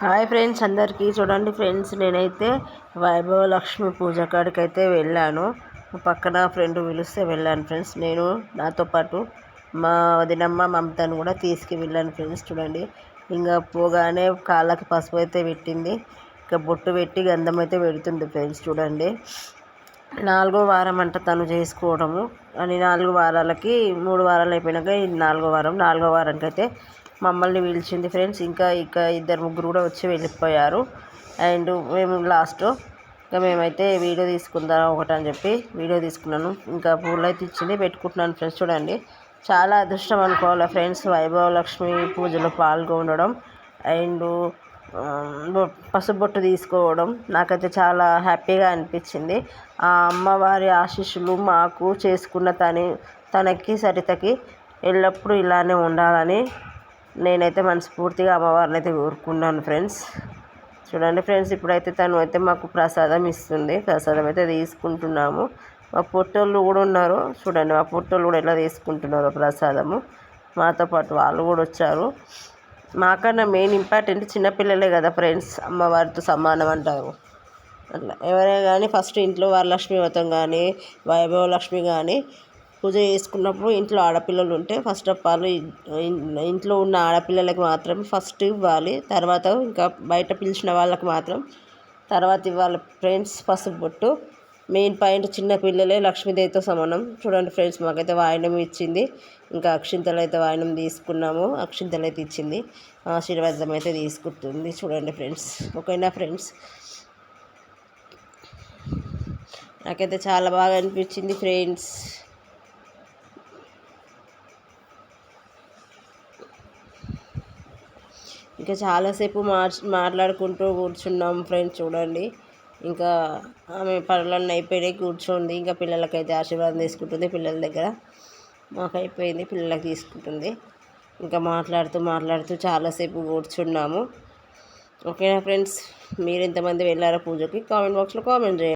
Hi friends అందరికీ. చూడండి friends నేనైతే వైభవ లక్ష్మి పూజ కాడికి అయితే వెళ్ళాను. పక్కన ఫ్రెండ్ పిలిస్తే వెళ్ళాను ఫ్రెండ్స్. నేను నాతో పాటు మా వదినమ్మ మమతను కూడా తీసుకు వెళ్ళాను ఫ్రెండ్స్. చూడండి ఇంకా పోగానే కాళ్ళకి పసుపు అయితే పెట్టింది. ఇంకా బొట్టు పెట్టి గంధం అయితే పెడుతుంది ఫ్రెండ్స్. చూడండి నాలుగో వారం అంట తను చేసుకోవడము. అని నాలుగు వారాలకి మూడు వారాలు అయిపోయినాక నాలుగో వారం నాలుగో వారానికి అయితే మమ్మల్ని పిలిచింది ఫ్రెండ్స్. ఇంకా ఇక ఇద్దరు ముగ్గురు కూడా వచ్చి వెళ్ళిపోయారు. అండ్ మేము లాస్ట్ ఇంకా మేమైతే వీడియో తీసుకుందాం ఒకటని చెప్పి వీడియో తీసుకున్నాను. ఇంకా పూలు అయితే ఇచ్చింది పెట్టుకుంటున్నాను ఫ్రెండ్స్. చూడండి చాలా అదృష్టం అనుకోవాలి ఫ్రెండ్స్. వైభవ లక్ష్మి పూజలో పాల్గొనడం అండ్ పసుబొట్టు తీసుకోవడం నాకైతే చాలా హ్యాపీగా అనిపించింది. ఆ అమ్మవారి ఆశీస్సులు మాకు చేసుకున్న తని తనకి సరితకి ఎల్లప్పుడూ ఇలానే ఉండాలని నేనైతే మనస్ఫూర్తిగా అమ్మవారిని అయితే కోరుకున్నాను ఫ్రెండ్స్. చూడండి ఫ్రెండ్స్ ఇప్పుడైతే తను అయితే మాకు ప్రసాదం ఇస్తుంది. ప్రసాదం అయితే తీసుకుంటున్నాము. మా పొట్టోళ్ళు కూడా ఉన్నారు. చూడండి మా పొట్టోళ్ళు కూడా ఎలా తీసుకుంటున్నారు ప్రసాదము. మాతో పాటు వాళ్ళు కూడా వచ్చారు. మాకన్నా మెయిన్ ఇంపార్టెంట్ చిన్నపిల్లలే కదా ఫ్రెండ్స్ అమ్మవారితో సమానం అంటారు. అట్లా ఎవరైనా కానీ ఫస్ట్ ఇంట్లో వరలక్ష్మి వ్రతం కానీ వైభవ లక్ష్మి కానీ పూజ చేసుకున్నప్పుడు ఇంట్లో ఆడపిల్లలు ఉంటే ఫస్ట్ ఆఫ్ ఆల్ ఇంట్లో ఉన్న ఆడపిల్లలకి మాత్రం ఫస్ట్ ఇవ్వాలి తర్వాత ఇంకా బయట పిలిచిన వాళ్ళకి మాత్రం తర్వాత ఇవ్వాలి. ఫ్రెండ్స్ పసుపు బొట్టు. మెయిన్ పాయింట్ చిన్న పిల్లలే లక్ష్మీదేవితో సమానం. చూడండి ఫ్రెండ్స్ మాకైతే వాయనం ఇచ్చింది. ఇంకా అక్షింతలు అయితే వాయనం తీసుకున్నాము. అక్షింతలు అయితే ఇచ్చింది. ఆశీర్వాదం అయితే తీసుకుంటుంది. చూడండి ఫ్రెండ్స్ ఓకేనా ఫ్రెండ్స్ నాకైతే చాలా బాగా అనిపించింది ఫ్రెండ్స్ ఇంకా చాలాసేపు మాట్ మాట్లాడుకుంటూ కూర్చున్నాం ఫ్రెండ్స్ చూడండి. ఇంకా ఆమె పనులన్నీ అయిపోయినాయి కూర్చోండి ఇంకా పిల్లలకైతే ఆశీర్వాదం తీసుకుంటుంది పిల్లల దగ్గర. మాకు అయిపోయింది పిల్లలకి తీసుకుంటుంది. ఇంకా మాట్లాడుతూ మాట్లాడుతూ చాలాసేపు కూర్చున్నాము. ఓకేనా ఫ్రెండ్స్? మీరు ఎంతమంది వెళ్ళారో పూజకి కామెంట్ బాక్స్లో కామెంట్ చేయండి.